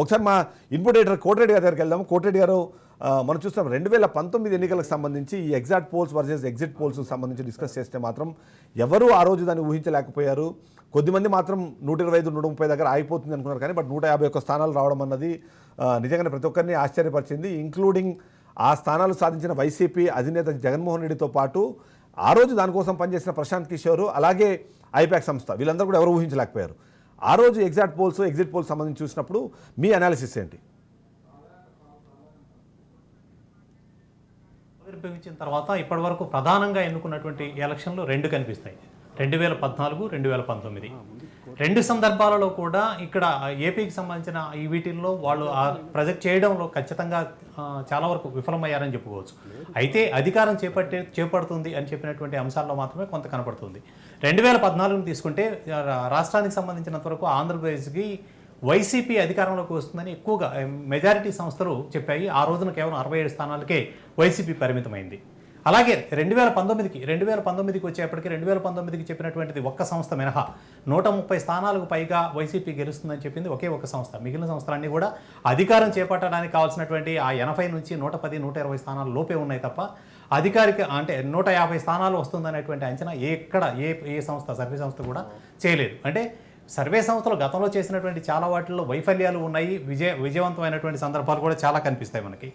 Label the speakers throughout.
Speaker 1: ఒకసారి మా input editor Koti Reddy గారి దగ్గరికి వెళ్దాం కోటిరెడ్డి గారు మనం చూస్తాం రెండు వేల పంతొమ్మిది ఎన్నికలకు సంబంధించి ఈ exact polls versus exit polls సంబంధించి డిస్కస్ చేస్తే మాత్రం ఎవరు ఆ రోజు దాన్ని ఊహించలేకపోయారు. కొద్దిమంది మాత్రం నూట ఇరవై ఐదు నూట ముప్పై దగ్గర అయిపోతుంది అనుకున్నారు కానీ బట్ నూట యాభై ఒక్క స్థానాలు రావడం అన్నది నిజంగానే ప్రతి ఒక్కరిని ఆశ్చర్యపరిచింది. ఇంక్లూడింగ్ ఆ స్థానాలు సాధించిన వైసీపీ అధినేత జగన్మోహన్ రెడ్డితో పాటు ఆ రోజు దానికోసం పనిచేసిన ప్రశాంత్ కిషోర్ అలాగే ఐపాక్ సంస్థ. వీళ్ళందరూ కూడా ఎవరు ఊహించలేకపోయారు. ఆ రోజు ఎగ్జాక్ట్ పోల్స్ ఎగ్జిట్ పోల్స్ సంబంధించి చూసినప్పుడు మీ అనాలిసిస్ ఏంటి?
Speaker 2: ఆవిర్భవించిన తర్వాత ఇప్పటివరకు ప్రధానంగా ఎన్నుకున్నటువంటి ఎలక్షన్లు రెండు కనిపిస్తాయి. రెండు వేల పద్నాలుగు రెండు వేల పంతొమ్మిది. రెండు సందర్భాలలో కూడా ఇక్కడ ఏపీకి సంబంధించిన ఈ వీటిల్లో వాళ్ళు ఆ ప్రొజెక్ట్ చేయడంలో ఖచ్చితంగా చాలా వరకు విఫలమయ్యారని చెప్పుకోవచ్చు. అయితే అధికారం చేపట్టే చేపడుతుంది అని చెప్పినటువంటి అంశాల్లో మాత్రమే కొంత కనపడుతుంది. రెండు వేల పద్నాలుగును తీసుకుంటే రాష్ట్రానికి సంబంధించినంత వరకు ఆంధ్రప్రదేశ్కి వైసీపీ అధికారంలోకి వస్తుందని ఎక్కువగా మెజారిటీ సంస్థలు చెప్పాయి. ఆ రోజున కేవలం అరవై ఏడు స్థానాలకే వైసీపీ పరిమితమైంది. అలాగే రెండు వేల పంతొమ్మిదికి రెండు వేల పంతొమ్మిదికి వచ్చేప్పటికి రెండు వేల పంతొమ్మిదికి చెప్పినటువంటిది ఒక్క సంస్థ మినహా. నూట ముప్పై స్థానాలకు పైగా వైసీపీ గెలుస్తుందని చెప్పింది ఒకే ఒక సంస్థ. మిగిలిన సంస్థలన్నీ కూడా అధికారం చేపట్టడానికి కావాల్సినటువంటి ఆ ఎనభై నుంచి నూట పది నూట ఇరవై స్థానాలు లోపే ఉన్నాయి తప్ప అధికారిక అంటే నూట యాభై స్థానాలు వస్తుందనేటువంటి అంచనా ఎక్కడ ఏ ఏ సంస్థ సర్వే సంస్థ కూడా చేయలేదు. అంటే సర్వే సంస్థలు గతంలో చేసినటువంటి చాలా వాటిల్లో వైఫల్యాలు ఉన్నాయి విజయ విజయవంతమైనటువంటి సందర్భాలు కూడా చాలా కనిపిస్తాయి మనకి.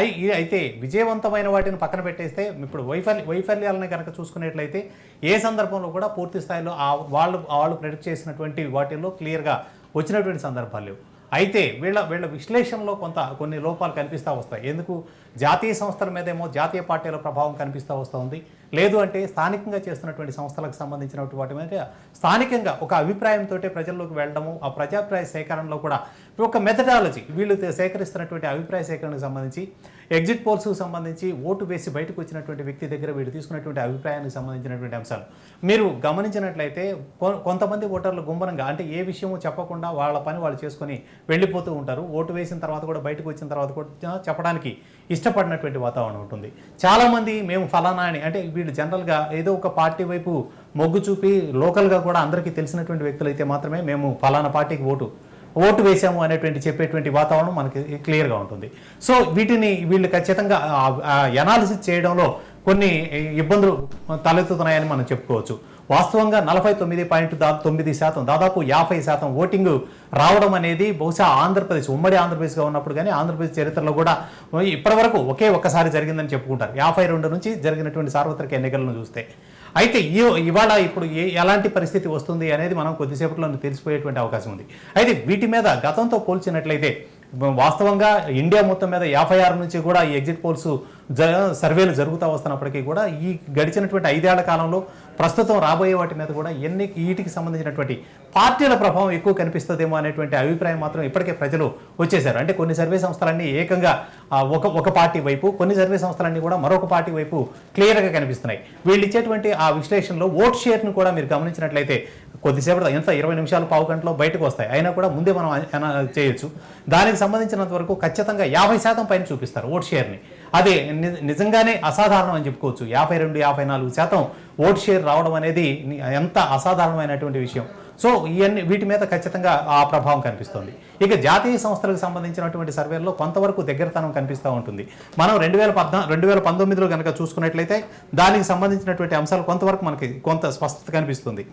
Speaker 2: అయి అయితే విజయవంతమైన వాటిని పక్కన పెట్టేస్తే ఇప్పుడు వైఫల్య వైఫల్యాలను కనుక చూసుకున్నట్లయితే ఏ సందర్భంలో కూడా పూర్తి స్థాయిలో ఆ వాళ్ళు వాళ్ళు ప్రెడిక్ట్ చేసినటువంటి వాటిల్లో క్లియర్గా వచ్చినటువంటి సందర్భాలు లేవు. అయితే వీళ్ళ వీళ్ళ విశ్లేషణలో కొంత కొన్ని లోపాలు కనిపిస్తూ వస్తాయి. ఎందుకు? జాతీయ సంస్థల మీదేమో జాతీయ పార్టీల ప్రభావం కనిపిస్తూ వస్తుంది. లేదు అంటే స్థానికంగా చేస్తున్నటువంటి సంస్థలకు సంబంధించినటువంటి వాటి మీద స్థానికంగా ఒక అభిప్రాయంతో ప్రజల్లోకి వెళ్ళడము ఆ ప్రజాభిప్రాయ సేకరణలో కూడా ఒక మెథడాలజీ వీళ్ళు సేకరిస్తున్నటువంటి అభిప్రాయ సేకరణకు సంబంధించి ఎగ్జిట్ పోల్స్కు సంబంధించి ఓటు వేసి బయటకు వచ్చినటువంటి వ్యక్తి దగ్గర వీళ్ళు తీసుకున్నటువంటి అభిప్రాయానికి సంబంధించినటువంటి అంశాలు. మీరు గమనించినట్లయితే కొంతమంది ఓటర్లు గుమ్మరంగా అంటే ఏ విషయమో చెప్పకుండా వాళ్ళ పని వాళ్ళు చేసుకొని వెళ్ళిపోతూ ఉంటారు. ఓటు వేసిన తర్వాత కూడా బయటకు వచ్చిన తర్వాత కూడా చెప్పడానికి ఇష్టపడినటువంటి వాతావరణం ఉంటుంది. చాలామంది మేము ఫలానా అని అంటే వీళ్ళు జనరల్గా ఏదో ఒక పార్టీ వైపు మొగ్గు చూపి లోకల్గా కూడా అందరికీ తెలిసినటువంటి వ్యక్తులు అయితే మాత్రమే మేము ఫలానా పార్టీకి ఓటు ఓటు వేసాము అనేటువంటి చెప్పేటువంటి వాతావరణం మనకి క్లియర్గా ఉంటుంది. సో వీటిని వీళ్ళు ఖచ్చితంగా ఎనాలిసిస్ చేయడంలో కొన్ని ఇబ్బందులు తలెత్తుతున్నాయని మనం చెప్పుకోవచ్చు. వాస్తవంగా నలభై తొమ్మిది పాయింట్ దా తొమ్మిది శాతం దాదాపు యాభై శాతం ఓటింగ్ రావడం అనేది బహుశా ఆంధ్రప్రదేశ్ ఉమ్మడి ఆంధ్రప్రదేశ్గా ఉన్నప్పుడు కానీ ఆంధ్రప్రదేశ్ చరిత్రలో కూడా ఇప్పటివరకు ఒకే ఒక్కసారి జరిగిందని చెప్పుకుంటారు. యాభై రెండు నుంచి జరిగినటువంటి సార్వత్రిక ఎన్నికలను చూస్తే. అయితే ఈ ఇవాళ ఇప్పుడు ఏ ఎలాంటి పరిస్థితి వస్తుంది అనేది మనం కొద్దిసేపట్లో తెలిసిపోయేటువంటి అవకాశం ఉంది. అయితే వీటి మీద గతంతో పోల్చినట్లయితే వాస్తవంగా ఇండియా మొత్తం మీద యాభై ఆరు నుంచి కూడా ఈ ఎగ్జిట్ పోల్స్ జ సర్వేలు జరుగుతూ వస్తున్నప్పటికీ కూడా ఈ గడిచినటువంటి ఐదేళ్ళ కాలంలో ప్రస్తుతం రాబోయే వాటి మీద కూడా ఎన్ని వీటికి సంబంధించినటువంటి పార్టీల ప్రభావం ఎక్కువ కనిపిస్తుందేమో అనేటువంటి అభిప్రాయం మాత్రం ఇప్పటికే ప్రజలు వచ్చేశారు. అంటే కొన్ని సర్వే సంస్థలన్నీ ఏకంగా ఒక ఒక పార్టీ వైపు కొన్ని సర్వే సంస్థలన్నీ కూడా మరొక పార్టీ వైపు క్లియర్గా కనిపిస్తున్నాయి. వీళ్ళు ఇచ్చేటువంటి ఆ విశ్లేషణలో ఓట్ షేర్ను కూడా మీరు గమనించినట్లయితే కొద్దిసేపటి ఎంత ఇరవై నిమిషాలు పావు గంటలో బయటకు వస్తాయి. అయినా కూడా ముందే మనం చేయొచ్చు. దానికి సంబంధించినంత వరకు ఖచ్చితంగా యాభై శాతం పైన చూపిస్తారు ఓట్ షేర్ని. అదే నిజంగానే అసాధారణం అని చెప్పుకోవచ్చు. యాభై రెండు యాభై నాలుగు శాతం ఓట్ షేర్ రావడం అనేది ఎంత అసాధారణమైనటువంటి విషయం. సో ఇవన్నీ వీటి మీద ఖచ్చితంగా ఆ ప్రభావం కనిపిస్తుంది. ఇక జాతీయ సంస్థలకు సంబంధించినటువంటి సర్వేల్లో కొంతవరకు దగ్గరతనం కనిపిస్తూ ఉంటుంది. మనం రెండు వేల పద్నా రెండు వేల పంతొమ్మిదిలో కనుక చూసుకున్నట్లయితే దానికి సంబంధించినటువంటి అంశాలు కొంతవరకు మనకి కొంత స్పష్టత కనిపిస్తుంది.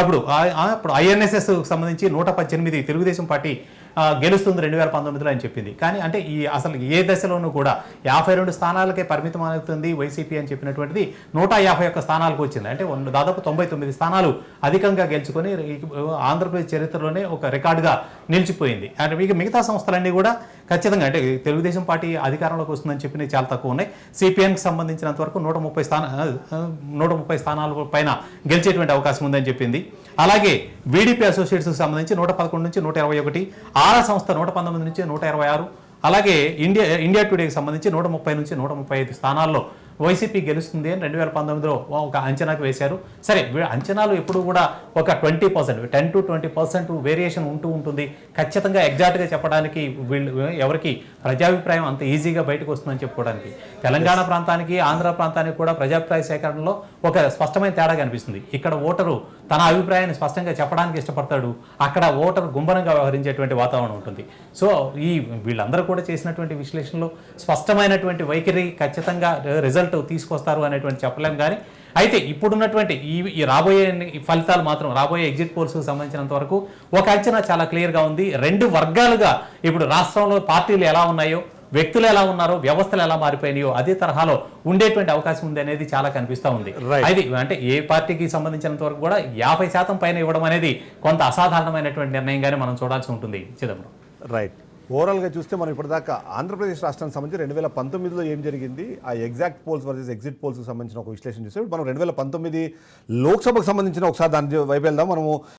Speaker 2: అప్పుడు అప్పుడు ఐఎన్ఎస్ఎస్ సంబంధించి నూట పద్దెనిమిది తెలుగుదేశం పార్టీ గెలుస్తుంది రెండు వేల పంతొమ్మిదిలో అని చెప్పింది. కానీ అంటే ఈ అసలు ఏ దశలోనూ కూడా యాభై రెండు స్థానాలకే పరిమితం అవుతుంది వైసీపీ అని చెప్పినటువంటిది నూట యాభై ఒక్క స్థానాలకు వచ్చింది. అంటే వన్- దాదాపు తొంభై తొమ్మిది స్థానాలు అధికంగా గెలుచుకొని ఆంధ్రప్రదేశ్ చరిత్రలోనే ఒక రికార్డుగా నిలిచిపోయింది. అంటే మీకు మిగతా సంస్థలన్నీ కూడా ఖచ్చితంగా అంటే తెలుగుదేశం పార్టీ అధికారంలోకి వస్తుందని చెప్పినవి చాలా తక్కువ ఉన్నాయి. సిపిఎంకి సంబంధించినంత వరకు నూట ముప్పై స్థాన నూట ముప్పై స్థానాల పైన గెలిచేటువంటి అవకాశం ఉందని చెప్పింది. అలాగే వీడిపి అసోసియేట్స్కి సంబంధించి నూట పదకొండు నుంచి నూట ఇరవై ఒకటి ఆరా సంస్థ నూట పంతొమ్మిది నుంచి నూట ఇరవై ఆరు అలాగే ఇండియా ఇండియా టుడేకి సంబంధించి నూట ముప్పై నుంచి నూట ముప్పై ఐదు స్థానాల్లో వైసీపీ గెలుస్తుంది అని రెండు వేల పంతొమ్మిదిలో ఒక అంచనాకు వేశారు. సరే అంచనాలు ఎప్పుడు కూడా ఒక twenty percent ten to twenty percent variation ఉంటూ ఉంటుంది. ఖచ్చితంగా ఎగ్జాక్ట్గా చెప్పడానికి వీళ్ళు ఎవరికి ప్రజాభిప్రాయం అంత ఈజీగా బయటకు వస్తుందని చెప్పుకోవడానికి. తెలంగాణ ప్రాంతానికి ఆంధ్ర ప్రాంతానికి కూడా ప్రజాభిప్రాయ సేకరణలో ఒక స్పష్టమైన తేడా కనిపిస్తుంది. ఇక్కడ ఓటరు తన అభిప్రాయాన్ని స్పష్టంగా చెప్పడానికి ఇష్టపడతాడు. అక్కడ ఓటర్ గుంభనంగా వ్యవహరించేటువంటి వాతావరణం ఉంటుంది. సో ఈ వీళ్ళందరూ కూడా చేసినటువంటి విశ్లేషణలో స్పష్టమైనటువంటి వైఖరి ఖచ్చితంగా రిజల్ట్ తీసుకొస్తారు అనేటువంటి చెప్పలేం కానీ అయితే ఇప్పుడున్నటువంటి ఈ ఈ రాబోయే ఈ ఫలితాలు మాత్రం రాబోయే ఎగ్జిట్ పోల్స్ సంబంధించినంత వరకు ఒక అంచనా చాలా క్లియర్గా ఉంది. రెండు వర్గాలుగా ఇప్పుడు రాష్ట్రంలో పార్టీలు ఎలా ఉన్నాయో వ్యక్తులు ఎలా ఉన్నారో వ్యవస్థలు ఎలా మారిపోయినాయో అదే తరహాలో ఉండేటువంటి అవకాశం ఉంది అనేది చాలా కనిపిస్తా ఉంది. అది అంటే ఏ పార్టీకి సంబంధించినంత వరకు కూడా యాభై శాతం పైన ఇవ్వడం అనేది కొంత అసాధారణమైనటువంటి నిర్ణయంగానే మనం చూడాల్సి ఉంటుంది. చిదంబరం.
Speaker 1: రైట్ ఓవరాల్గా చూస్తే మనం ఇప్పటిదాకా ఆంధ్రప్రదేశ్ రాష్ట్రానికి సంబంధించి రెండు వేల పంతొమ్మిదిలో ఏం జరిగింది? ఆ ఎగ్జాక్ట్ పోల్స్ వర్సెస్ ఎగ్జిట్ పోల్స్కి సంబంధించిన ఒక విశ్లేషణ చూస్తే మనం రెండు వేల పంతొమ్మిది లోక్సభకు సంబంధించిన ఒకసారి దాని వైపు వెళ్దాం. మనము